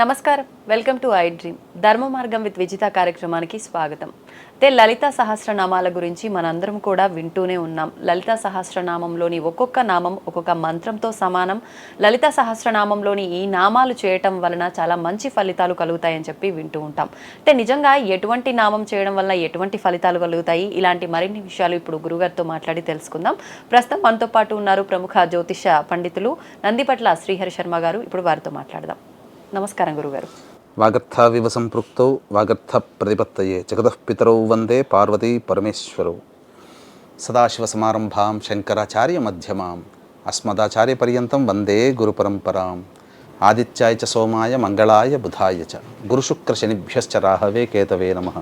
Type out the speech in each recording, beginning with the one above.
నమస్కారం. Welcome to I dream. ధర్మ మార్గం విత్ విజిత కార్యక్రమానికి స్వాగతం. అయితే లలిత సహస్రనామాల గురించి మనందరం కూడా వింటూనే ఉన్నాం. లలిత సహస్రనామంలోని ఒక్కొక్క నామం ఒక్కొక్క మంత్రంతో సమానం. లలిత సహస్రనామంలోని ఈ నామాలు చేయటం వలన చాలా మంచి ఫలితాలు కలుగుతాయని చెప్పి వింటూ ఉంటాం. అయితే నిజంగా ఎటువంటి నామం చేయడం వల్ల ఎటువంటి ఫలితాలు కలుగుతాయి? ఇలాంటి మరిన్ని విషయాలు ఇప్పుడు గురుగారితో మాట్లాడి తెలుసుకుందాం. ప్రస్తుతం మనతో పాటు ఉన్నారు ప్రముఖ జ్యోతిష పండితులు నందిపట్ల శ్రీహరి శర్మ గారు. ఇప్పుడు వారితో మాట్లాడదాం. నమస్కారం గురుగారు. వాగర్థావివ సంపృక్తౌ వాగర్థ ప్రతిపత్తయే జగదఃపితరౌ వందే పార్వతీ పరమేశ్వరౌ. సదాశివసమారంభాం శంకరాచార్య మధ్యమాం అస్మదాచార్య పర్యంతం వందే గురుపరంపరాం ఆదిత్యాయ చ సోమాయ మంగళాయ బుధాయ చ. గురుశుక్ర శనిభ్యశ్చ రాహవే కేతవే నమ.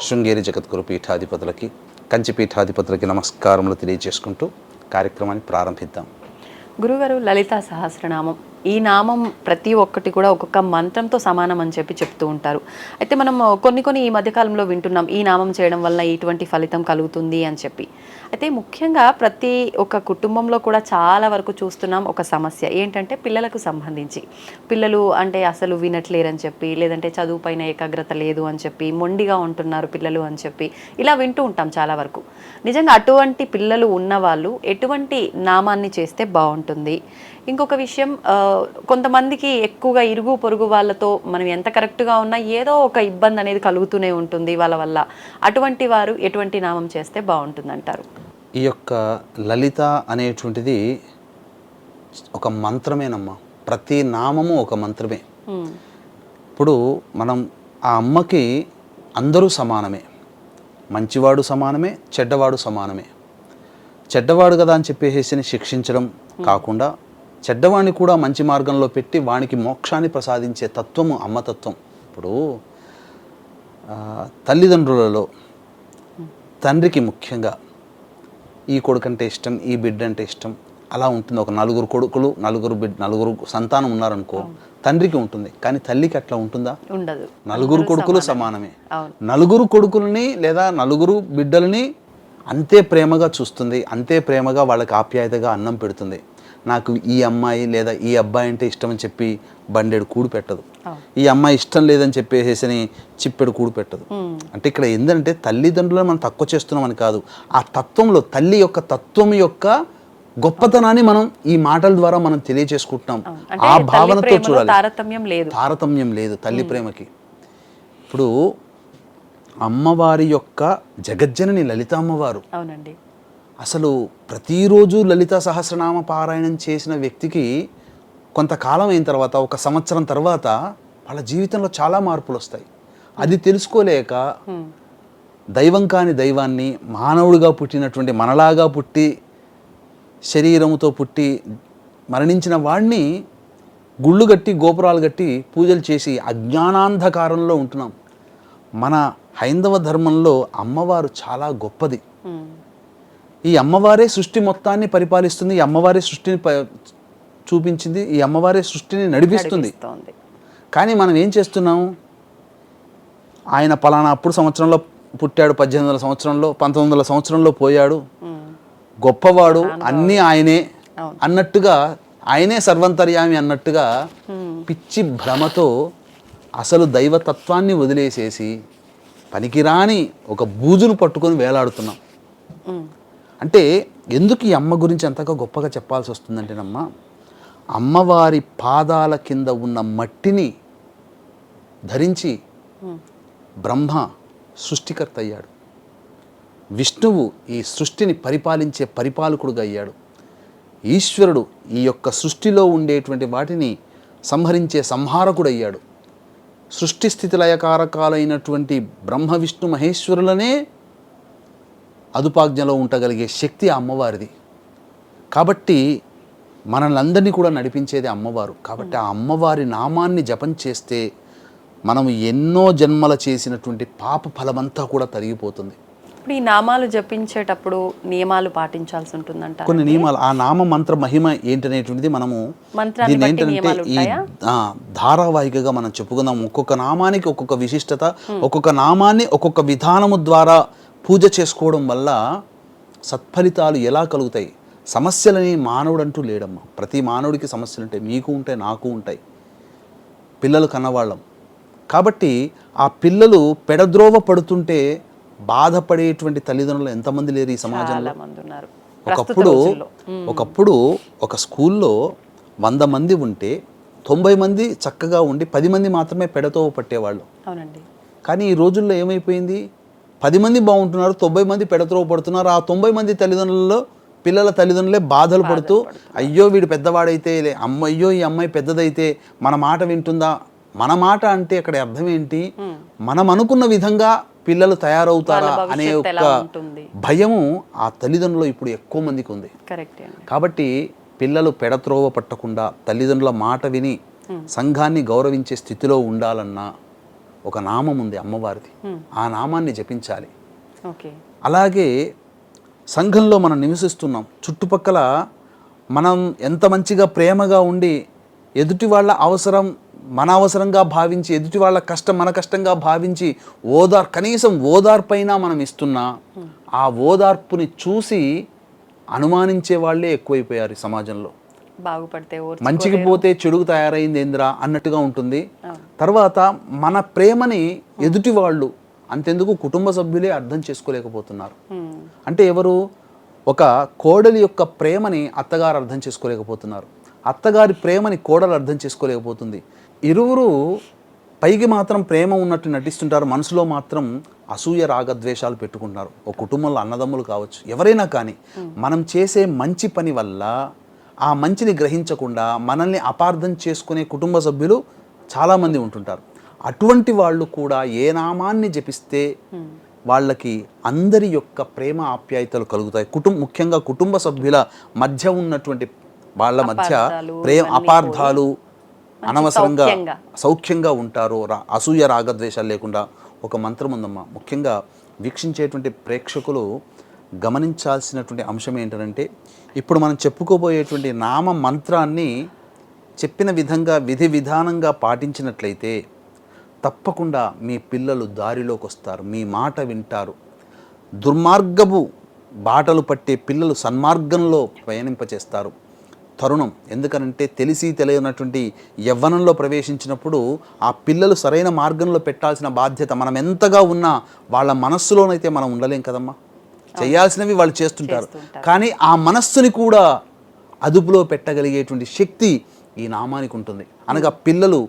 శృంగేరి జగద్గురు పీఠాధిపతులకి కంచి పీఠాధిపతులకి నమస్కారములు తెలియజేసుకుంటూ కార్యక్రమాన్ని ప్రారంభిద్దాం. గురుగారు లలిత సహస్రనామం. ఈ నామం ప్రతి ఒక్కటి కూడా ఒక్కొక్క మంత్రంతో సమానం అని చెప్పి చెప్తూ ఉంటారు. అయితే మనం కొన్ని కొన్ని ఈ మధ్యకాలంలో వింటున్నాం ఈ నామం చేయడం వల్ల ఇటువంటి ఫలితం కలుగుతుంది అని చెప్పి. అయితే ముఖ్యంగా ప్రతి ఒక్క కుటుంబంలో కూడా చాలా వరకు చూస్తున్నాం ఒక సమస్య. ఏంటంటే పిల్లలకు సంబంధించి. పిల్లలు అంటే అసలు వినట్లేరని చెప్పి లేదంటే చదువు పైన ఏకాగ్రత లేదు అని చెప్పి మొండిగా ఉంటున్నారు పిల్లలు అని చెప్పి ఇలా వింటూ ఉంటాం చాలా వరకు. నిజంగా అటువంటి పిల్లలు ఉన్నవాళ్ళు ఎటువంటి నామాన్ని చేస్తే బాగుంటుంది? ఇంకొక విషయం కొంతమందికి ఎక్కువగా ఇరుగు పొరుగు వాళ్ళతో మనం ఎంత కరెక్ట్గా ఉన్నా ఏదో ఒక ఇబ్బంది అనేది కలుగుతూనే ఉంటుంది వాళ్ళ వల్ల. అటువంటి వారు ఎటువంటి నామం చేస్తే బాగుంటుంది అంటారు ఈ యొక్క లలిత అనేటువంటిది ఒక మంత్రమేనమ్మా. ప్రతి నామము ఒక మంత్రమే. ఇప్పుడు మనం ఆ అమ్మకి అందరూ సమానమే. మంచివాడు సమానమే చెడ్డవాడు సమానమే. చెడ్డవాడు కదా అని చెప్పేసి శిక్షించడం కాకుండా చెడ్డవాడిని కూడా మంచి మార్గంలో పెట్టి వానికి మోక్షాన్ని ప్రసాదించే తత్వము అమ్మతత్వం. ఇప్పుడు తల్లిదండ్రులలో తండ్రికి ముఖ్యంగా ఈ కొడుకు అంటే ఇష్టం ఈ బిడ్డ అంటే ఇష్టం. అలా ఉంటుంది. ఒక నలుగురు కొడుకులు నలుగురు బిడ్డ నలుగురు సంతానం ఉన్నారనుకో తండ్రికి ఉంటుంది. కానీ తల్లికి అట్లా ఉంటుందా? ఉండదు. నలుగురు కొడుకులు సమానమే. నలుగురు కొడుకుల్ని లేదా నలుగురు బిడ్డలని అంతే ప్రేమగా చూస్తుంది అంతే ప్రేమగా వాళ్ళకి ఆప్యాయతగా అన్నం పెడుతుంది. నాకు ఈ అమ్మాయి లేదా ఈ అబ్బాయి అంటే ఇష్టం అని చెప్పి బండెడు కూడు పెట్టదు. ఈ అమ్మాయి ఇష్టం లేదని చెప్పేసి చిప్పెడు కూడు పెట్టదు. అంటే ఇక్కడ ఏంటంటే తల్లిదండ్రులను మనం తక్కువ చేస్తున్నామని కాదు ఆ తత్వంలో తల్లి యొక్క తత్వం యొక్క గొప్పతనాన్ని మనం ఈ మాటల ద్వారా మనం తెలియజేసుకుంటున్నాం. ఆ భావనతో చూడాలి. తారతమ్యం లేదు. తారతమ్యం లేదు తల్లి ప్రేమకి. ఇప్పుడు అమ్మవారి యొక్క జగజ్జనని లలిత అమ్మవారు అవునండి. అసలు ప్రతిరోజు లలిత సహస్రనామ పారాయణం చేసిన వ్యక్తికి కొంతకాలం అయిన తర్వాత ఒక సంవత్సరం తర్వాత వాళ్ళ జీవితంలో చాలా మార్పులు వస్తాయి. అది తెలుసుకోలేక దైవం కాని దైవాన్ని మానవుడిగా పుట్టినటువంటి మనలాగా పుట్టి శరీరముతో పుట్టి మరణించిన వాడిని గుళ్ళు కట్టి గోపురాలు కట్టి పూజలు చేసి అజ్ఞానాంధకారంలో ఉంటున్నాం. మన హైందవ ధర్మంలో అమ్మవారు చాలా గొప్పది. ఈ అమ్మవారే సృష్టి మొత్తాన్ని పరిపాలిస్తుంది ఈ అమ్మవారే సృష్టిని ప- చూపించింది ఈ అమ్మవారే సృష్టిని నడిపిస్తుంది కానీ మనం ఏం చేస్తున్నాం ఆయన పలానా అప్పుడు సంవత్సరంలో పుట్టాడు పద్దెనిమిది వందల సంవత్సరంలో పంతొమ్మిది వందల సంవత్సరంలో పోయాడు. గొప్పవాడు అన్నీ ఆయనే. అన్నట్టుగా ఆయనే సర్వంతర్యామి అన్నట్టుగా. పిచ్చి భ్రమతో అసలు దైవతత్వాన్ని వదిలేసేసి పనికిరాని ఒక బూజును పట్టుకొని వేలాడుతున్నాం. అంటే ఎందుకు ఈ అమ్మ గురించి అంతగా గొప్పగా చెప్పాల్సి వస్తుందంటేనమ్మా అమ్మవారి పాదాల కింద ఉన్న మట్టిని ధరించి బ్రహ్మ సృష్టికర్త అయ్యాడు. విష్ణువు ఈ సృష్టిని పరిపాలించే పరిపాలకుడుగా అయ్యాడు. ఈశ్వరుడు ఈ యొక్క సృష్టిలో ఉండేటువంటి వాటిని సంహరించే సంహారకుడు అయ్యాడు సృష్టి స్థితి లయకారకాలైనటువంటి బ్రహ్మ విష్ణు మహేశ్వరులనే అదుపాజ్ఞలో ఉండగలిగే శక్తి ఆ అమ్మవారిది. కాబట్టి మనల్ని కూడా నడిపించేది అమ్మవారు. కాబట్టి ఆ అమ్మవారి నామాన్ని జపం చేస్తే మనం ఎన్నో జన్మల చేసినటువంటి పాప ఫలమంతా కూడా తరిగిపోతుంది. ఇప్పుడు ఈ నామాలు జపించేటప్పుడు నియమాలు పాటించాల్సి ఉంటుందంట కొన్ని నియమాలు ఆ నామ మంత్ర మహిమ ఏంటనేటువంటిది మనము దీన్ని ఏంటంటే ఈ ధారావాహికగా మనం చెప్పుకుందాం. ఒక్కొక్క నామానికి ఒక్కొక్క విశిష్టత ఒక్కొక్క నామాన్ని ఒక్కొక్క విధానము ద్వారా పూజ చేసుకోవడం వల్ల సత్ఫలితాలు ఎలా కలుగుతాయి? సమస్యలని మానవుడు అంటూ లేడమ్మా. ప్రతి మానవుడికి సమస్యలు ఉంటాయి. మీకు ఉంటాయి నాకు ఉంటాయి. పిల్లలు కన్నవాళ్ళం. కాబట్టి ఆ పిల్లలు పెడద్రోవ పడుతుంటే బాధపడేటువంటి తల్లిదండ్రులు ఎంతమంది లేరు ఈ సమాజంలో? ఒకప్పుడు ఒకప్పుడు ఒక స్కూల్లో వంద మంది ఉంటే తొంభై మంది చక్కగా ఉండి పది మంది మాత్రమే పెడతో పట్టేవాళ్ళు. కానీ ఈ రోజుల్లో ఏమైపోయింది? పది మంది బాగుంటున్నారు తొంభై మంది పెడతో పడుతున్నారు. ఆ తొంభై మంది తల్లిదండ్రులలో పిల్లల తల్లిదండ్రులే బాధలు పడుతూ అయ్యో వీడు పెద్దవాడైతే అమ్మ అయ్యో ఈ అమ్మాయి పెద్దదైతే మన మాట వింటుందా? మన మాట అంటే అక్కడ అర్థం ఏంటి? మనం అనుకున్న విధంగా పిల్లలు తయారవుతారా అనే ఒక? భయము ఆ తల్లిదండ్రులు ఇప్పుడు ఎక్కువ మందికి ఉంది. కాబట్టి పిల్లలు పెడత్రోవ పట్టకుండా తల్లిదండ్రుల మాట విని సంఘాన్ని గౌరవించే స్థితిలో ఉండాలన్నా ఒక నామం ఉంది అమ్మవారిది. ఆ నామాన్ని జపించాలి. ఓకే. అలాగే సంఘంలో మనం నివసిస్తున్నాం. చుట్టుపక్కల మనం ఎంత మంచిగా ప్రేమగా ఉండి ఎదుటి వాళ్ళ అవసరం మన అవసరంగా భావించి ఎదుటి వాళ్ళ కష్టం మన కష్టంగా భావించి ఓదార్ కనీసం ఓదార్పైనా మనం ఇస్తున్నా ఆ ఓదార్పుని చూసి అనుమానించే వాళ్ళే ఎక్కువైపోయారు సమాజంలో. బాగుపడితే మంచికి పోతే చెడుకు తయారైంది ఏందిరా అన్నట్టుగా ఉంటుంది. తర్వాత మన ప్రేమని ఎదుటి వాళ్ళు అంతెందుకు కుటుంబ సభ్యులే అర్థం చేసుకోలేకపోతున్నారు. ఉమ్, అంటే ఎవరు? ఒక కోడలి యొక్క ప్రేమని అత్తగారు అర్థం చేసుకోలేకపోతున్నారు. అత్తగారి ప్రేమని కోడలు అర్థం చేసుకోలేకపోతుంది. ఇరువురు పైకి మాత్రం ప్రేమ ఉన్నట్టు నటిస్తుంటారు. మనసులో మాత్రం అసూయ రాగద్వేషాలు పెట్టుకుంటున్నారు. ఒక కుటుంబంలో అన్నదమ్ములు కావచ్చు. ఎవరైనా కానీ మనం చేసే మంచి పని వల్ల ఆ మంచిని గ్రహించకుండా మనల్ని అపార్థం చేసుకునే కుటుంబ సభ్యులు చాలామంది ఉంటుంటారు. అటువంటి వాళ్ళు కూడా ఏ నామాన్ని జపిస్తే వాళ్ళకి అందరి యొక్క ప్రేమ ఆప్యాయతలు కలుగుతాయి. కుటుంబ ముఖ్యంగా కుటుంబ సభ్యుల మధ్య ఉన్నటువంటి వాళ్ళ మధ్య ప్రేమ అపార్థాలు అనవసరంగా సౌఖ్యంగా. సౌఖ్యంగా ఉంటారు. రా- అసూయ రాగద్వేషాలు లేకుండా ఒక మంత్రం ఉందమ్మా. ముఖ్యంగా వీక్షించేటువంటి ప్రేక్షకులు గమనించాల్సినటువంటి అంశం ఏంటంటే ఇప్పుడు మనం చెప్పుకోబోయేటువంటి నామ మంత్రాన్ని చెప్పిన విధంగా విధి విధానంగా పాటించినట్లయితే తప్పకుండా మీ పిల్లలు దారిలోకి వస్తారు మీ మాట వింటారు. దుర్మార్గపు బాటలు పట్టే పిల్లలు సన్మార్గంలో ప్రయాణింపచేస్తారు. తరుణం ఎందుకనంటే తెలిసి తెలియనటువంటి యవ్వనంలో ప్రవేశించినప్పుడు ఆ పిల్లలు సరైన మార్గంలో పెట్టాల్సిన బాధ్యత మనం ఎంతగా ఉన్నా వాళ్ళ మనస్సులోనైతే మనం ఉండలేం కదమ్మా. చేయాల్సినవి వాళ్ళు చేస్తుంటారు. కానీ ఆ మనస్సుని కూడా అదుపులో పెట్టగలిగేటువంటి శక్తి ఈ నామానికి ఉంటుంది. అనగా పిల్లలు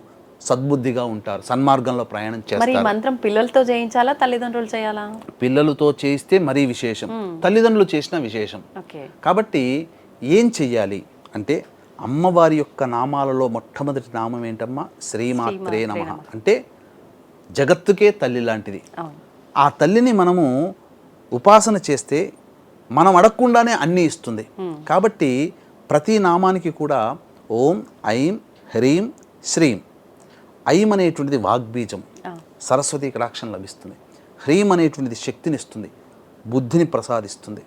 సద్బుద్ధిగా ఉంటారు సన్మార్గంలో ప్రయాణం చేస్తారు. మంత్రం పిల్లలతో చేయించాలా తల్లిదండ్రులు చేయాలా? పిల్లలతో చేయిస్తే మరీ విశేషం. తల్లిదండ్రులు చేసిన విశేషం. కాబట్టి ఏం చెయ్యాలి అంటే అమ్మవారి యొక్క నామాలలో మొట్టమొదటి నామం ఏంటమ్మా? శ్రీమాత్రే నమ. అంటే జగత్తుకే తల్లి లాంటిది. ఆ తల్లిని మనము ఉపాసన చేస్తే మనం అడగకుండానే అన్నీ ఇస్తుంది. కాబట్టి ప్రతి నామానికి కూడా ఓం ఐం హ్రీం శ్రీం. ఐం అనేటువంటిది వాగ్బీజం. సరస్వతి కటాక్షం లభిస్తుంది. హ్రీం అనేటువంటిది శక్తినిస్తుంది. బుద్ధిని ప్రసాదిస్తుంది.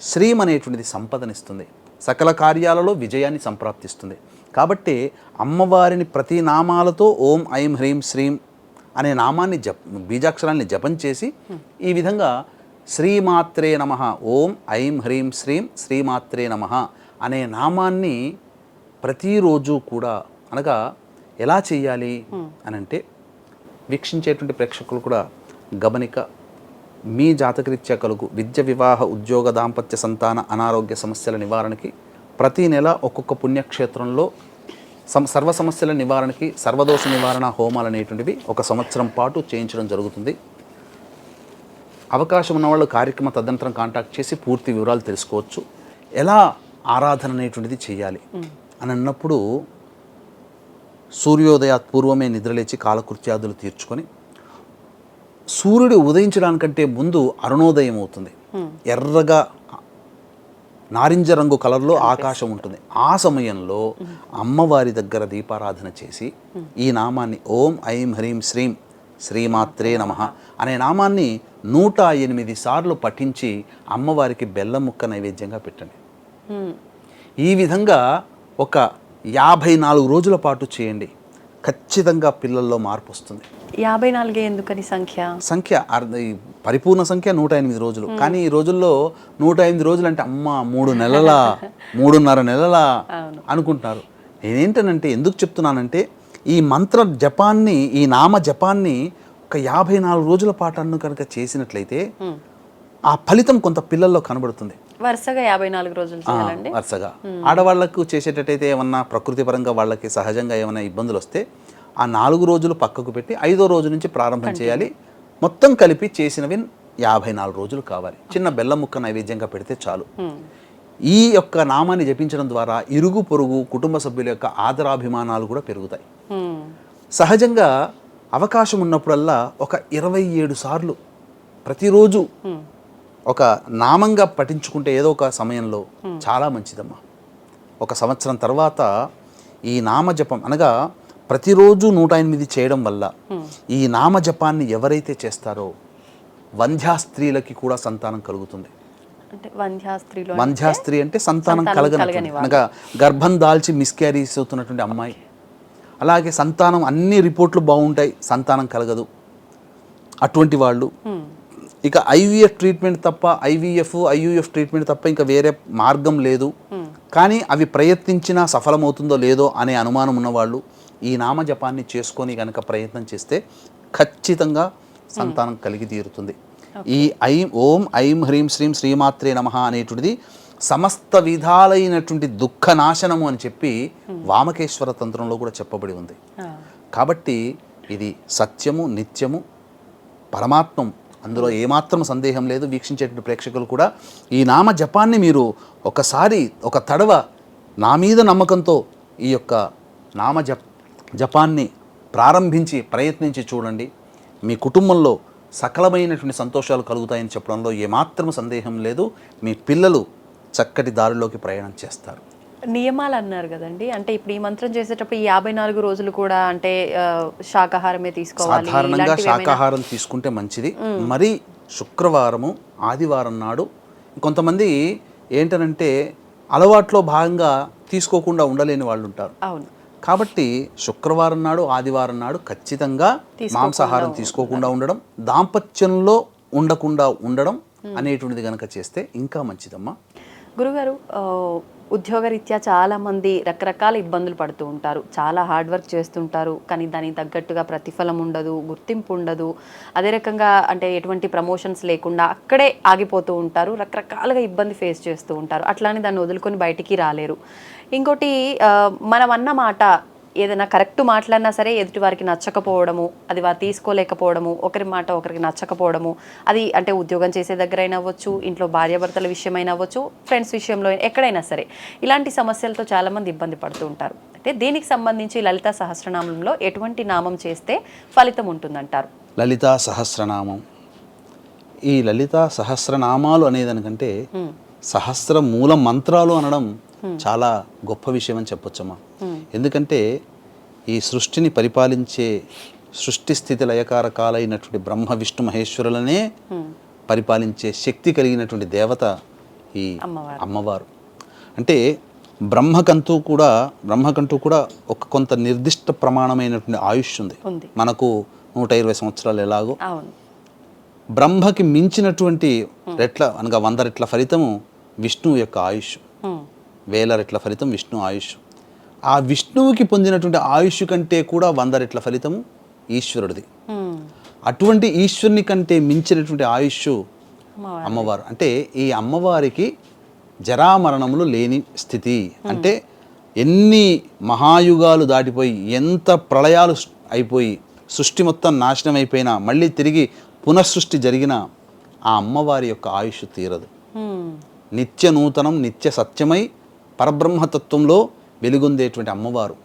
శ్రీం అనేటువంటిది సంపదనిస్తుంది. సకల కార్యాలలో విజయాన్ని సంప్రాప్తిస్తుంది. కాబట్టి అమ్మవారిని ప్రతి నామాలతో ఓం ఐం హ్రీం శ్రీం అనే నామాన్ని జప బీజాక్షరాన్ని జపం చేసి ఈ విధంగా శ్రీమాత్రే నమ ఓం ఐం హ్రీం శ్రీం శ్రీమాత్రే నమ అనే నామాన్ని ప్రతిరోజు కూడా అనగా ఎలా చేయాలి అని అంటే వీక్షించేటువంటి ప్రేక్షకులు కూడా గమనిక మీ జాతకరీత్యా కలుగు విద్య వివాహ ఉద్యోగ దాంపత్య సంతాన అనారోగ్య సమస్యల నివారణకి ప్రతి నెల ఒక్కొక్క పుణ్యక్షేత్రంలో సం సర్వ సమస్యల నివారణకి సర్వదోష నివారణ హోమాలు అనేటువంటివి ఒక సంవత్సరం పాటు చేయించడం జరుగుతుంది. అవకాశం ఉన్న వాళ్ళు కార్యక్రమ తదనంతరం కాంటాక్ట్ చేసి పూర్తి వివరాలు తెలుసుకోవచ్చు. ఎలా ఆరాధన అనేటువంటిది చేయాలి అని అన్నప్పుడు సూర్యోదయాత్ పూర్వమే నిద్రలేచి కాలకృత్యాదులు తీర్చుకొని సూర్యుడు ఉదయించడానికంటే ముందు అరుణోదయం అవుతుంది. ఎర్రగా నారింజ రంగు కలర్లో ఆకాశం ఉంటుంది. ఆ సమయంలో అమ్మవారి దగ్గర దీపారాధన చేసి ఈ నామాన్ని ఓం ఐం హ్రీం శ్రీం శ్రీమాత్రే నమ అనే నామాన్ని నూట ఎనిమిది సార్లు పఠించి అమ్మవారికి బెల్లం ముక్క నైవేద్యంగా పెట్టండి. ఈ విధంగా ఒక యాభై నాలుగు రోజుల పాటు చేయండి. ఖచ్చితంగా పిల్లల్లో మార్పు వస్తుంది. యాభై నాలుగే ఎందుకని సంఖ్య? సంఖ్య పరిపూర్ణ సంఖ్య నూట ఎనిమిది రోజులు. కానీ ఈ రోజుల్లో నూట ఎనిమిది రోజులు అంటే అమ్మ మూడు నెలల మూడున్నర నెలల అనుకుంటున్నారు. నేనేంటనంటే ఎందుకు చెప్తున్నానంటే ఈ మంత్ర జపాన్ని ఈ నామ జపాన్ని ఒక యాభై నాలుగు రోజుల పాటు అన్ను కనుక చేసినట్లయితే ఆ ఫలితం కొంత పిల్లల్లో కనబడుతుంది. వరుసగా యాభై నాలుగు రోజులు చేయాలండి. వరుసగా. ఆడవాళ్ళకు చేసేటట్టయితే ఏమన్నా ప్రకృతి పరంగా వాళ్ళకి సహజంగా ఏమైనా ఇబ్బందులు వస్తే ఆ నాలుగు రోజులు పక్కకు పెట్టి ఐదో రోజు నుంచి ప్రారంభం చేయాలి. మొత్తం కలిపి చేసినవి యాభై నాలుగు రోజులు కావాలి. చిన్న బెల్లం ముక్క నైవేద్యంగా పెడితే చాలు. ఈ యొక్క నామాన్ని జపించడం ద్వారా ఇరుగు పొరుగు కుటుంబ సభ్యుల యొక్క ఆదరాభిమానాలు కూడా పెరుగుతాయి. సహజంగా అవకాశం ఉన్నప్పుడల్లా ఒక ఇరవై ఏడు సార్లు ప్రతిరోజు. ఒక నామంగా పఠించుకుంటే ఏదో ఒక సమయంలో చాలా మంచిదమ్మా ఒక సంవత్సరం తర్వాత ఈ నామజపం అనగా ప్రతిరోజు నూట ఎనిమిది చేయడం వల్ల ఈ నామజపాన్ని ఎవరైతే చేస్తారో వంధ్యా స్త్రీలకి కూడా సంతానం కలుగుతుంది అంటే వంధ్యా స్త్రీలో వంధ్యా స్త్రీ అంటే సంతానం కలగని. అనగా గర్భం దాల్చి మిస్క్యారీస్ అవుతున్నటువంటి అమ్మాయి అలాగే సంతానం అన్ని రిపోర్ట్లు బాగుంటాయి సంతానం కలగదు అటువంటి వాళ్ళు. ఇక ఐవీఎఫ్ ట్రీట్మెంట్ తప్ప ఐవీఎఫ్ ఐయుఎఫ్ ట్రీట్మెంట్ తప్ప ఇంకా వేరే మార్గం లేదు. కానీ అవి ప్రయత్నించినా సఫలమవుతుందో లేదో అనే అనుమానం ఉన్నవాళ్ళు ఈ నామజపాన్ని చేసుకొని కనుక ప్రయత్నం చేస్తే ఖచ్చితంగా సంతానం కలిగి తీరుతుంది. ఈ ఐం ఓం ఐం హ్రీం శ్రీం శ్రీమాత్రే నమ అనేటువంటిది సమస్త విధాలైనటువంటి దుఃఖ నాశనము అని చెప్పి వామకేశ్వర తంత్రంలో కూడా చెప్పబడి ఉంది. కాబట్టి ఇది సత్యము నిత్యము పరమాత్మం అందులో ఏమాత్రం సందేహం లేదు. వీక్షించేటువంటి ప్రేక్షకులు కూడా ఈ నామ జపాన్ని మీరు ఒకసారి ఒక తడవ నా మీద నమ్మకంతో ఈ యొక్క నామ జప్ జపాన్ని ప్రారంభించి ప్రయత్నించి చూడండి. మీ కుటుంబంలో సకలమైనటువంటి సంతోషాలు కలుగుతాయని చెప్పడంలో ఏమాత్రం సందేహం లేదు. మీ పిల్లలు చక్కటి దారిలోకి ప్రయాణం చేస్తారు. నియమాలు అన్నారు కదండి. అంటే ఇప్పుడు ఈ మంత్రం చేసేటప్పుడు ఈ యాభై నాలుగు రోజులు కూడా అంటే శాకాహారమే తీసుకోవాలి సాధారణంగా శాకాహారం తీసుకుంటే మంచిది. మరి శుక్రవారము ఆదివారం నాడు కొంతమంది ఏంటనంటే అలవాట్లో భాగంగా తీసుకోకుండా ఉండలేని వాళ్ళు ఉంటారు అవును. కాబట్టి శుక్రవారం నాడు ఆదివారం నాడు ఖచ్చితంగా మాంసాహారం తీసుకోకుండా ఉండడం దాంపత్యంలో ఉండకుండా ఉండడం అనేటువంటిది కనుక చేస్తే ఇంకా మంచిదమ్మా. గురుగారు ఉద్యోగరీత్యా చాలామంది రకరకాల ఇబ్బందులు పడుతూ ఉంటారు. చాలా హార్డ్ వర్క్ చేస్తుంటారు. కానీ దానికి తగ్గట్టుగా ప్రతిఫలం ఉండదు గుర్తింపు ఉండదు. అదే రకంగా అంటే ఎటువంటి ప్రమోషన్స్ లేకుండా అక్కడే ఆగిపోతూ ఉంటారు. రకరకాలుగా ఇబ్బంది ఫేస్ చేస్తూ ఉంటారు. అట్లానే దాన్ని వదులుకొని బయటికి రాలేరు. ఇంకోటి మనం అన్న మాట ఏదైనా కరెక్ట్ మాట్లాడినా సరే ఎదుటి వారికి నచ్చకపోవడము అది వారు తీసుకోలేకపోవడము ఒకరి మాట ఒకరికి నచ్చకపోవడము అది అంటే ఉద్యోగం చేసే దగ్గర అయినా అవ్వచ్చు ఇంట్లో భార్యాభర్తల విషయమైనా అవ్వచ్చు ఫ్రెండ్స్ విషయంలో ఎక్కడైనా సరే. ఇలాంటి సమస్యలతో చాలామంది ఇబ్బంది పడుతూ ఉంటారు. అంటే దీనికి సంబంధించి లలిత సహస్రనామంలో ఎటువంటి నామం చేస్తే ఫలితం ఉంటుందంటారు? లలితా సహస్రనామం. ఈ లలితా సహస్రనామాలు అనేదానికంటే సహస్ర మూల మంత్రాలు అనడం చాలా గొప్ప విషయం అని చెప్పొచ్చమ్మా. ఎందుకంటే ఈ సృష్టిని పరిపాలించే సృష్టి స్థితి లయకారకాలైనటువంటి బ్రహ్మ విష్ణు మహేశ్వరులనే పరిపాలించే శక్తి కలిగినటువంటి దేవత ఈ అమ్మవారు. అంటే బ్రహ్మకంటూ కూడా బ్రహ్మకంటూ కూడా ఒక కొంత నిర్దిష్ట ప్రమాణమైనటువంటి ఆయుష్ ఉంది. మనకు నూట ఇరవై సంవత్సరాలు ఎలాగో. బ్రహ్మకి మించినటువంటి రెట్ల అనగా వంద రెట్ల ఫలితము విష్ణువు యొక్క ఆయుష్. వేల రెట్ల ఫలితం విష్ణు ఆయుష్ ఆ విష్ణువుకి పొందినటువంటి ఆయుష్ కంటే కూడా వంద రెట్ల ఫలితము ఈశ్వరుడిది. అటువంటి ఈశ్వరుని కంటే మించినటువంటి ఆయుష్ అమ్మవారు. అంటే ఈ అమ్మవారికి జరామరణములు లేని స్థితి అంటే ఎన్ని మహాయుగాలు దాటిపోయి ఎంత ప్రళయాలు అయిపోయి సృష్టి మొత్తం నాశనం అయిపోయినా మళ్ళీ తిరిగి పునఃసృష్టి జరిగిన ఆ అమ్మవారి యొక్క ఆయుష్ తీరదు. నిత్య నూతనం నిత్య సత్యమై పరబ్రహ్మతత్వంలో వెలుగొందేటువంటి అమ్మవారు.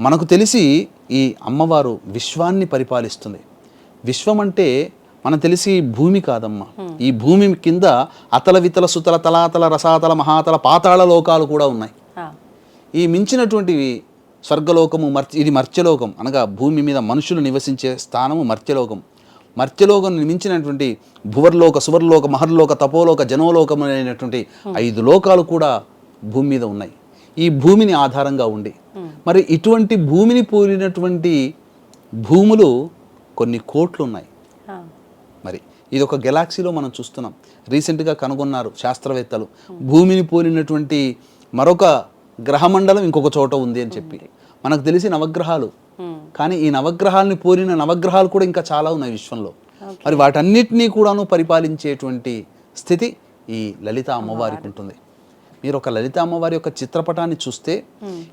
మనకు తెలిసి ఈ అమ్మవారు విశ్వాన్ని పరిపాలిస్తుంది. విశ్వం అంటే మనకు తెలిసి భూమి కాదమ్మా. ఈ భూమి కింద అతల వితల సుతల తలాతల రసాతల మహాతల పాతాళ లోకాలు కూడా ఉన్నాయి. ఈ మించినటువంటివి స్వర్గలోకము మర్చ ఇది మర్త్యలోకం. అనగా భూమి మీద మనుషులు నివసించే స్థానము మర్త్యలోకం. మర్త్యలోకం మించినటువంటి భువర్లోక సువర్లోక మహర్లోక తపోలోక జనోలోకం అనేటువంటి ఐదు లోకాలు కూడా భూమి మీద ఉన్నాయి. ఈ భూమిని ఆధారంగా ఉండి. మరి ఇటువంటి భూమిని పోలినటువంటి భూములు కొన్ని కోట్లు ఉన్నాయి మరి ఇది ఒక గెలాక్సీలో మనం చూస్తున్నాం. రీసెంట్గా కనుగొన్నారు శాస్త్రవేత్తలు. భూమిని పోలినటువంటి మరొక గ్రహమండలం ఇంకొక చోట ఉంది అని చెప్పి. మనకు తెలిసి నవగ్రహాలు. కానీ ఈ నవగ్రహాలని పోలిన నవగ్రహాలు కూడా ఇంకా చాలా ఉన్నాయి విశ్వంలో. మరి వాటన్నిటినీ కూడాను పరిపాలించేటువంటి స్థితి ఈ లలిత అమ్మవారికి ఉంటుంది. మీరు ఒక లలిత అమ్మవారి యొక్క చిత్రపటాన్ని చూస్తే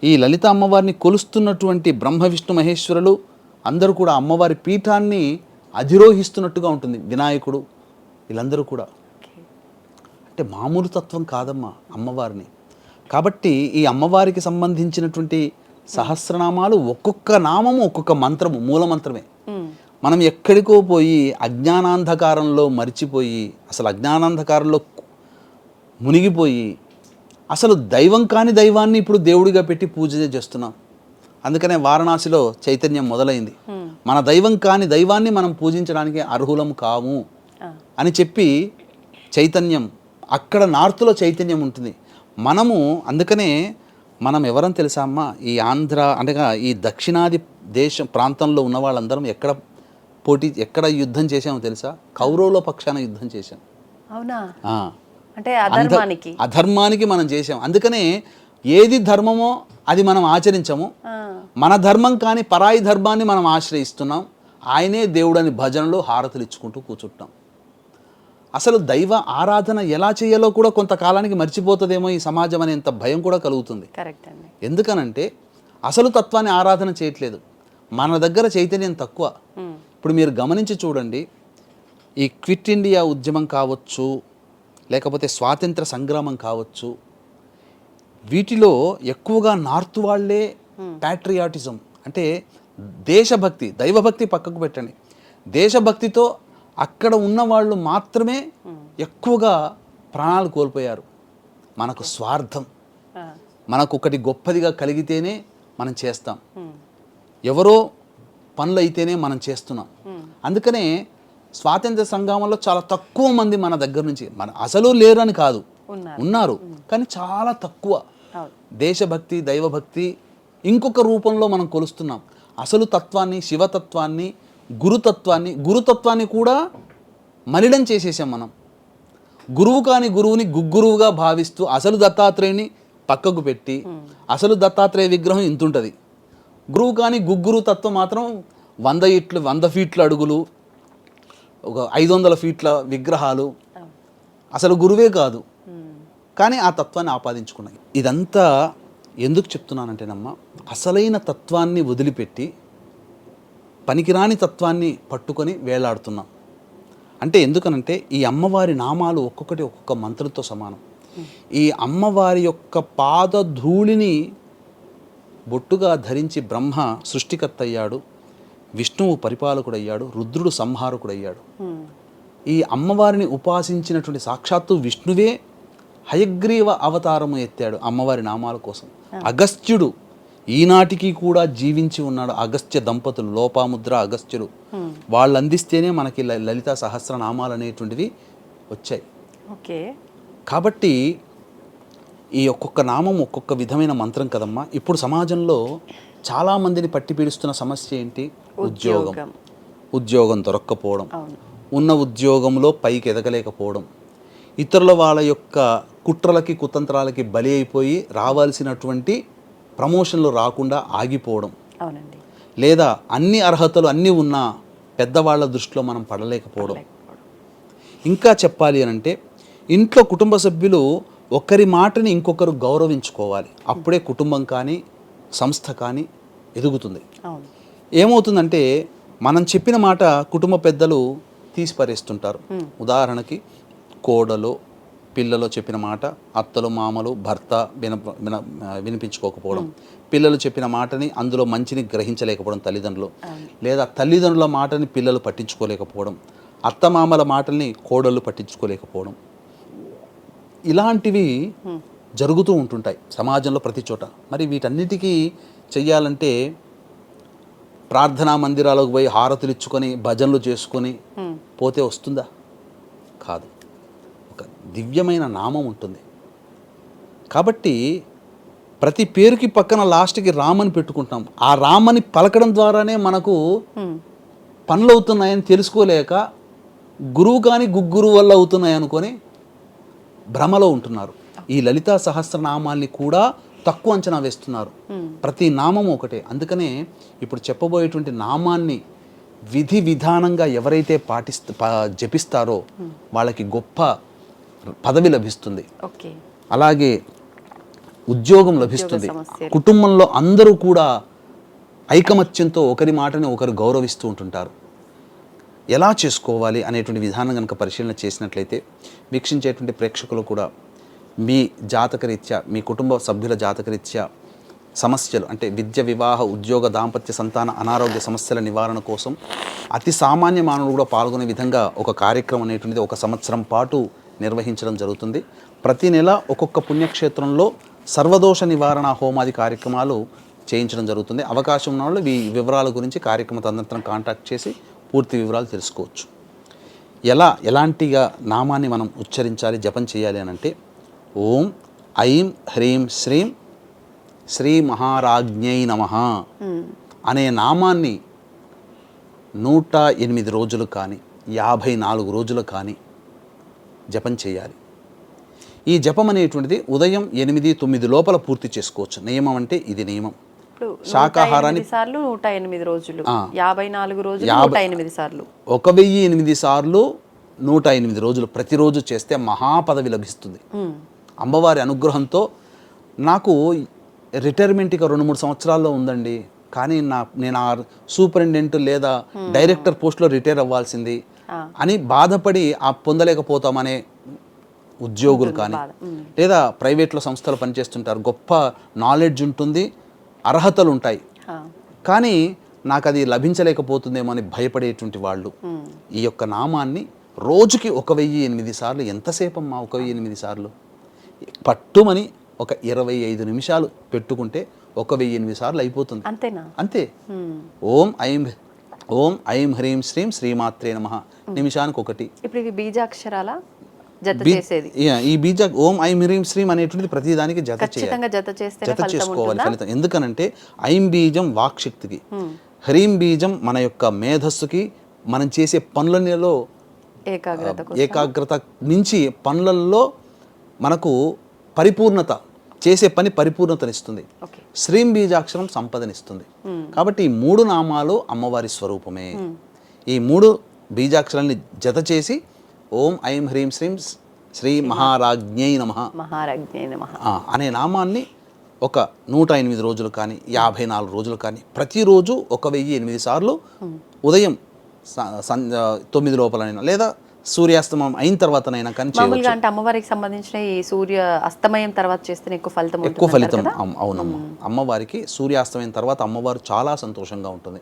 ఈ లలిత అమ్మవారిని కొలుస్తున్నటువంటి బ్రహ్మ విష్ణు మహేశ్వరులు అందరూ కూడా అమ్మవారి పీఠాన్ని అధిరోహిస్తున్నట్టుగా ఉంటుంది. వినాయకుడు వీళ్ళందరూ కూడా. అంటే మామూలు తత్వం కాదమ్మా అమ్మవారిని. కాబట్టి ఈ అమ్మవారికి సంబంధించినటువంటి సహస్రనామాలు ఒక్కొక్క నామము ఒక్కొక్క మంత్రము మూల మంత్రమే. మనం ఎక్కడికో పోయి అజ్ఞానాంధకారంలో మరిచిపోయి అసలు అజ్ఞానాంధకారంలో మునిగిపోయి అసలు దైవం కాని దైవాన్ని ఇప్పుడు దేవుడిగా పెట్టి పూజ చేస్తున్నాం. అందుకనే వారణాసిలో చైతన్యం మొదలైంది. మన దైవం కాని దైవాన్ని మనం పూజించడానికి అర్హులం కాము అని చెప్పి చైతన్యం అక్కడ నార్త్లో చైతన్యం ఉంటుంది. మనము అందుకనే మనం ఎవరని తెలుసా అమ్మ? ఈ ఆంధ్ర అనగా ఈ దక్షిణాది దేశం ప్రాంతంలో ఉన్న వాళ్ళందరం ఎక్కడ పోటీ ఎక్కడ యుద్ధం చేసామో తెలుసా? కౌరవుల పక్షాన యుద్ధం చేశాం. అవునా. అంటే అంధ- అధర్మానికి. అధర్మానికి మనం చేసాం అందుకనే ఏది ధర్మమో అది మనం ఆచరించము. మన ధర్మం కానీ పరాయి ధర్మాన్ని మనం ఆశ్రయిస్తున్నాం. ఆయనే దేవుడని భజనలో హారతులు ఇచ్చుకుంటూ కూర్చుంటాం. అసలు దైవ ఆరాధన ఎలా చేయాలో కూడా కొంతకాలానికి మర్చిపోతుందేమో ఈ సమాజం అనేంత భయం కూడా కలుగుతుంది. కరెక్ట్ అండి. ఎందుకనంటే అసలు తత్వాన్ని ఆరాధన చేయట్లేదు. మన దగ్గర చైతన్యం తక్కువ. ఇప్పుడు మీరు గమనించి చూడండి. ఈ క్విట్ ఇండియా ఉద్యమం కావచ్చు లేకపోతే స్వాతంత్ర సంగ్రామం కావచ్చు. వీటిలో ఎక్కువగా నార్త్ వాళ్ళే ప్యాట్రియాటిజం అంటే దేశభక్తి దైవభక్తి పక్కకు పెట్టండి. దేశభక్తితో అక్కడ ఉన్న వాళ్ళు మాత్రమే ఎక్కువగా ప్రాణాలు కోల్పోయారు. మనకు స్వార్థం. మనకు ఒకటి గొప్పదిగా కలిగితేనే మనం చేస్తాం. ఉమ్, ఎవరో పనులు అయితేనే మనం చేస్తున్నాం. అందుకనే స్వాతంత్ర సంగ్రామంలో చాలా తక్కువ మంది మన దగ్గర నుంచి మన అసలు లేరు అని కాదు. ఉన్నారు. కానీ చాలా తక్కువ. దేశభక్తి దైవభక్తి ఇంకొక రూపంలో మనం కొలుస్తున్నాం. అసలు తత్వాన్ని శివతత్వాన్ని గురుతత్వాన్ని గురుతత్వాన్ని కూడా మలిడం చేసేసాం మనం. గురువు కాని గురువుని గుగ్గురువుగా భావిస్తూ అసలు దత్తాత్రేయుని పక్కకు పెట్టి అసలు దత్తాత్రేయ విగ్రహం ఇంతుంటుంది. గురువు కాని గుగ్గురు తత్వం మాత్రం వంద ఇట్లు వంద ఫీట్ల అడుగులు ఒక ఐదు వందల ఫీట్ల విగ్రహాలు అసలు గురువే కాదు. కానీ ఆ తత్వాన్ని ఆపాదించుకున్నాయి. ఇదంతా ఎందుకు చెప్తున్నానంటేనమ్మా అసలైన తత్వాన్ని వదిలిపెట్టి పనికిరాని తత్వాన్ని పట్టుకొని వేలాడుతున్నాం. అంటే ఎందుకనంటే ఈ అమ్మవారి నామాలు ఒక్కొక్కటి ఒక్కొక్క మంత్రంతో సమానం. ఈ అమ్మవారి యొక్క పాద ధూళిని బొట్టుగా ధరించి బ్రహ్మ సృష్టికర్త అయ్యాడు. విష్ణువు పరిపాలకుడయ్యాడు రుద్రుడు సంహారకుడయ్యాడు. ఈ అమ్మవారిని ఉపాసించినటువంటి సాక్షాత్తు విష్ణువే హయగ్రీవ అవతారము ఎత్తాడు అమ్మవారి నామాల కోసం. అగస్త్యుడు ఈనాటికి కూడా జీవించి ఉన్నాడు. అగస్త్య దంపతులు లోపాముద్ర అగస్త్యులు. వాళ్ళు అందిస్తేనే మనకి లలిత సహస్రనామాలు అనేటువంటివి వచ్చాయి. ఓకే. కాబట్టి ఈ ఒక్కొక్క నామం ఒక్కొక్క విధమైన మంత్రం కదమ్మా. ఇప్పుడు సమాజంలో చాలామందిని పట్టి పీడిస్తున్న సమస్య ఏంటి? ఉద్యోగం. ఉద్యోగం. దొరక్కపోవడం. ఉన్న ఉద్యోగంలో పైకి ఎదగలేకపోవడం. ఇతరుల వాళ్ళ యొక్క కుట్రలకి కుతంత్రాలకి బలి అయిపోయి రావాల్సినటువంటి ప్రమోషన్లు రాకుండా ఆగిపోవడం. అవునండి. లేదా అన్ని అర్హతలు అన్నీ ఉన్నా పెద్దవాళ్ళ దృష్టిలో మనం పడలేకపోవడం. ఇంకా చెప్పాలి అని అంటే ఇంట్లో కుటుంబ సభ్యులు ఒకరి మాటని ఇంకొకరు గౌరవించుకోవాలి. అప్పుడే కుటుంబం కానీ సంస్థ కానీ ఎదుగుతుంది. ఏమవుతుందంటే మనం చెప్పిన మాట కుటుంబ పెద్దలు తీసి పారేస్తుంటారు. ఉదాహరణకి కోడలు పిల్లలు చెప్పిన మాట అత్తలు మామలు భర్త విన విన వినిపించుకోకపోవడం. పిల్లలు చెప్పిన మాటని అందులో మంచిని గ్రహించలేకపోవడం తల్లిదండ్రులు. లేదా తల్లిదండ్రుల మాటని పిల్లలు పట్టించుకోలేకపోవడం. అత్తమామల మాటల్ని కోడళ్ళు పట్టించుకోలేకపోవడం. ఇలాంటివి జరుగుతూ ఉంటుంటాయి సమాజంలో ప్రతి చోట. మరి వీటన్నిటికీ చెయ్యాలంటే ప్రార్థనా మందిరాలకు పోయి హారతులు ఇచ్చుకొని భజనలు చేసుకొని. పోతే వస్తుందా? కాదు. ఒక దివ్యమైన నామం ఉంటుంది. కాబట్టి ప్రతి పేరుకి పక్కన లాస్ట్కి రామని పెట్టుకుంటాం. ఆ రామని పలకడం ద్వారానే మనకు. పనులు అవుతున్నాయని తెలుసుకోలేక గురువు కానీ గుగ్గురు వల్ల అవుతున్నాయి అనుకొని భ్రమలో ఉంటున్నారు. ఈ లలితా సహస్రనామాల్ని కూడా తక్కువ అంచనా వేస్తున్నారు. ప్రతి నామం ఒకటే. అందుకనే ఇప్పుడు చెప్పబోయేటువంటి నామాన్ని విధి విధానంగా ఎవరైతే పాటిస్త జపిస్తారో వాళ్ళకి గొప్ప పదవి లభిస్తుంది. అలాగే ఉద్యోగం లభిస్తుంది. కుటుంబంలో అందరూ కూడా ఐకమత్యంతో ఒకరి మాటని ఒకరు గౌరవిస్తూ ఉంటుంటారు. ఎలా చేసుకోవాలి అనేటువంటి విధానం కనుక పరిశీలన చేసినట్లయితే వీక్షించేటువంటి ప్రేక్షకులు కూడా మీ జాతకరీత్యా మీ కుటుంబ సభ్యుల జాతకరీత్యా సమస్యలు అంటే విద్య వివాహ ఉద్యోగ దాంపత్య సంతాన అనారోగ్య సమస్యల నివారణ కోసం అతి సామాన్య మానవుడు కూడా పాల్గొనే విధంగా ఒక కార్యక్రమం అనేటువంటిది ఒక సంవత్సరం పాటు నిర్వహించడం జరుగుతుంది. ప్రతి నెల ఒక్కొక్క పుణ్యక్షేత్రంలో సర్వదోష నివారణ హోమాది కార్యక్రమాలు చేయించడం జరుగుతుంది. అవకాశం ఉన్న వాళ్ళు ఈ వివరాల గురించి కార్యక్రమ తదనంతరం కాంటాక్ట్ చేసి పూర్తి వివరాలు తెలుసుకోవచ్చు. ఎలా ఎలాంటిగా నామాన్ని మనం ఉచ్చరించాలి జపం చేయాలి అని అంటే ఓం ఐం హ్రీం శ్రీం శ్రీ మహారాజ్ఞై నమ. అనే నామాన్ని నూట ఎనిమిది రోజులు కానీ యాభై నాలుగు రోజులు కానీ జపం చేయాలి ఈ జపం అనేటువంటిది ఉదయం ఎనిమిది తొమ్మిది లోపల పూర్తి చేసుకోవచ్చు నియమం అంటే ఇది నియమం శాకాహారాన్ని- సార్లు నూట ఎనిమిది రోజులు. యాభై నాలుగు రోజులు యాభై- ఎనిమిది సార్లు ఒక వెయ్యి ఎనిమిది సార్లు నూట ఎనిమిది రోజులు ప్రతిరోజు చేస్తే మహాపదవి లభిస్తుంది. అమ్మవారి అనుగ్రహంతో నాకు రిటైర్మెంట్ ఇక రెండు మూడు సంవత్సరాల్లో ఉందండి కానీ నా నేను ఆ సూపరింటెండెంట్ లేదా డైరెక్టర్ పోస్ట్లో రిటైర్ అవ్వాల్సింది. అని బాధపడి ఆ పొందలేకపోతామనే ఉద్యోగులు కానీ. మ్మ్. లేదా ప్రైవేట్లో సంస్థలు పనిచేస్తుంటారు గొప్ప నాలెడ్జ్ ఉంటుంది అర్హతలు ఉంటాయి. కానీ నాకు అది లభించలేకపోతుందేమో అని భయపడేటువంటి వాళ్ళు హ్మ్. ఈ యొక్క నామాన్ని రోజుకి ఒక వెయ్యి ఎనిమిది సార్లు ఎంతసేపు అమ్మా ఒక వెయ్యి ఎనిమిది సార్లు పట్టుమని ఒక ఇరవై ఐదు నిమిషాలు పెట్టుకుంటే ఒక వెయ్యి ఎనిమిది సార్లు అయిపోతుంది. అంతేనా? అంతే. ఓం ఐం ఓం ఐం హ్రీం శ్రీం శ్రీమాత్రే నమ. నిమిషానికి ఒకటి ఇప్పుడు ఇవి బీజాక్షరాల ఈ బీజ ఓం ఐం హ్రీం శ్రీం అనేటువంటిది ప్రతిదానికి జత చేయాలి. జత చేసుకోవాలి ఫలితం. ఎందుకనంటే ఐం బీజం వాక్శక్తికి హ్రీం బీజం మన యొక్క మేధస్సుకి మనం చేసే పనులలో ఏకాగ్రత ఏకాగ్రత నుంచి పనులలో మనకు పరిపూర్ణత చేసే పని పరిపూర్ణతనిస్తుంది. శ్రీం బీజాక్షరం సంపదనిస్తుంది. కాబట్టి ఈ మూడు నామాలు అమ్మవారి స్వరూపమే. ఈ మూడు బీజాక్షరాల్ని జత చేసి ఓం ఐం హ్రీం శ్రీం శ్రీ మహారాజ్ఞై నమ. మహారాజ్ఞే నమ. అనే నామాన్ని ఒక నూట ఎనిమిది రోజులు కానీ యాభై నాలుగు రోజులు కానీ ప్రతిరోజు ఒక వెయ్యి ఎనిమిది సార్లు ఉదయం తొమ్మిది లోపలనైనా లేదా సూర్యాస్తమం అయిన తర్వాతనైనా కానీ మామూలుగా అంటే అమ్మవారికి సంబంధించిన ఈ సూర్య అస్తమయం తర్వాత చేస్తేనే ఎక్కువ ఫలితం ఎక్కువ ఫలితం అవునమ్మా. అమ్మవారికి సూర్యాస్తమైన తర్వాత అమ్మవారు చాలా సంతోషంగా ఉంటుంది.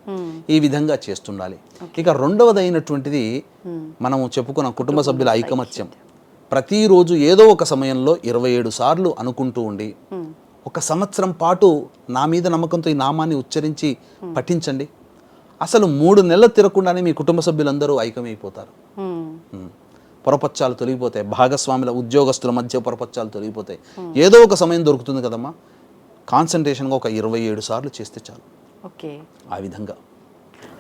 ఈ విధంగా చేస్తుండాలి. ఇక రెండవది అయినటువంటిది మనము చెప్పుకున్న కుటుంబ సభ్యుల ఐకమత్యం. ప్రతిరోజు ఏదో ఒక సమయంలో ఇరవై ఏడు సార్లు అనుకుంటూ ఉండి ఒక సంవత్సరం పాటు నా మీద నమ్మకంతో ఈ నామాన్ని ఉచ్చరించి పఠించండి. అసలు మూడు నెలలు తిరగకుండానే మీ కుటుంబ సభ్యులందరూ ఐక్యమైపోతారు. పొరపచ్చాలు తొలగిపోతాయి. భాగస్వాముల ఉద్యోగస్తుల మధ్య పొరపచ్చాలు తొలగిపోతాయి. ఏదో ఒక సమయం దొరుకుతుంది కదమ్మా. కాన్సన్ట్రేషన్గా ఒక ఇరవై ఏడు సార్లు చేస్తే చాలు. ఓకే. ఆ విధంగా.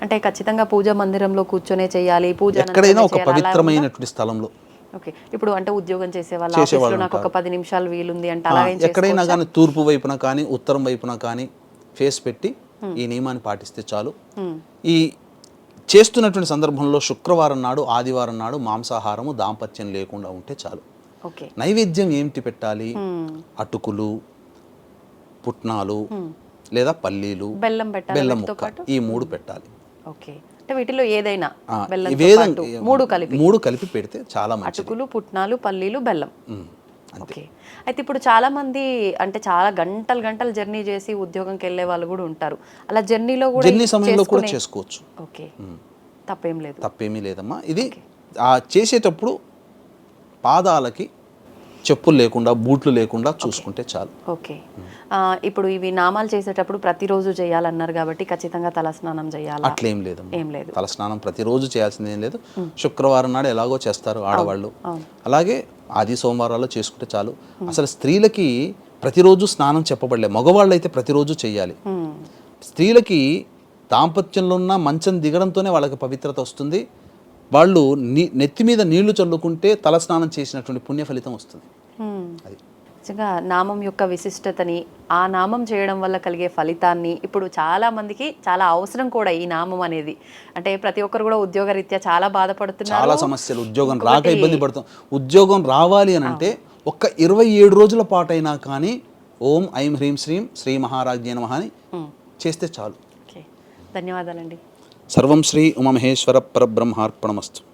అంటే ఖచ్చితంగా పూజా మందిరంలో కూర్చొనే చేయాలి పూజ ఎక్కడైనా ఒక అలా? పవిత్రమైనటువంటి స్థలంలో. ఓకే. ఇప్పుడు అంటే ఉద్యోగం చేసే వాళ్ళ నాకు ఒక పది నిమిషాలు వీలుంది అంటే ఆ, అలాగే ఎక్కడైనా కానీ తూర్పు వైపున కానీ ఉత్తరం వైపున కానీ ఫేస్ పెట్టి ఈ నియమాన్ని పాటిస్తే చాలు. ఈ చేస్తున్నటువంటి సందర్భంలో శుక్రవారం నాడు ఆదివారం నాడు మాంసాహారము దాంపత్యం లేకుండా ఉంటే చాలు. నైవేద్యం ఏమిటి పెట్టాలి? అటుకులు పుట్నాలు లేదా పల్లీలు బెల్లం బెల్లం ముక్క ఈ మూడు పెట్టాలి. ఓకే. అంటే వీటిలో ఏదైనా మూడు కలిపి. మూడు కలిపి పెడితే చాలా మంచిది. అటుకులు పుట్నాలు పల్లీలు బెల్లం. ఓకే. అయితే ఇప్పుడు చాలా మంది అంటే చాలా గంటలు గంటలు జర్నీ చేసి ఉద్యోగంకి వెళ్ళే వాళ్ళు కూడా ఉంటారు. అలా జర్నీలో కూడా జర్నీ సమయంలో కూడా చేసుకోవచ్చు. ఓకే. తప్పేం లేదు. తప్పేమీ లేదమ్మా. ఇది ఆ చేసేటప్పుడు పాదాలకి చెప్పులు లేకుండా బూట్లు లేకుండా చూసుకుంటే చాలు. ఓకే. ఇప్పుడు ఇవి నామాలు చేసేటప్పుడు ప్రతిరోజు చేయాలన్నారు కాబట్టి ఖచ్చితంగా తలస్నానం చేయాలా? అట్లేం లేదు ఏం లేదు. తల స్నానం ప్రతిరోజు చేయాల్సింది ఏం లేదు శుక్రవారం నాడు ఎలాగో చేస్తారు ఆడవాళ్ళు. అలాగే ఆది సోమవారాల్లో చేసుకుంటే చాలు. అసలు స్త్రీలకి ప్రతిరోజు స్నానం చెప్పబడలే. మగవాళ్ళు అయితే ప్రతిరోజు చేయాలి. స్త్రీలకి దాంపత్యంలో ఉన్న మంచం దిగడంతోనే వాళ్ళకి పవిత్రత వస్తుంది. వాళ్ళు నెత్తి మీద నీళ్ళు చల్లుకుంటే తల స్నానం చేసినటువంటి పుణ్య ఫలితం వస్తుంది. అది. నిజంగా నామం యొక్క విశిష్టతని ఆ నామం చేయడం వల్ల కలిగే ఫలితాన్ని ఇప్పుడు చాలా మందికి చాలా అవసరం కూడా ఈ నామం అనేది. అంటే ప్రతి ఒక్కరు కూడా ఉద్యోగరీత్యా చాలా బాధపడుతున్నారు. చాలా సమస్యలు. ఉద్యోగం రాక ఇబ్బంది పడుతాం. ఉద్యోగం రావాలి అని అంటే ఒక్క ఇరవై ఏడు రోజుల పాటైనా కానీ ఓం ఐం హ్రీం శ్రీం శ్రీ మహారాజ్ఞ నమః అని చేస్తే చాలు. ఓకే. ధన్యవాదాలండి. సర్వం శ్రీ ఉమమహేశ్వర పరబ్రహ్మార్పణమస్తు.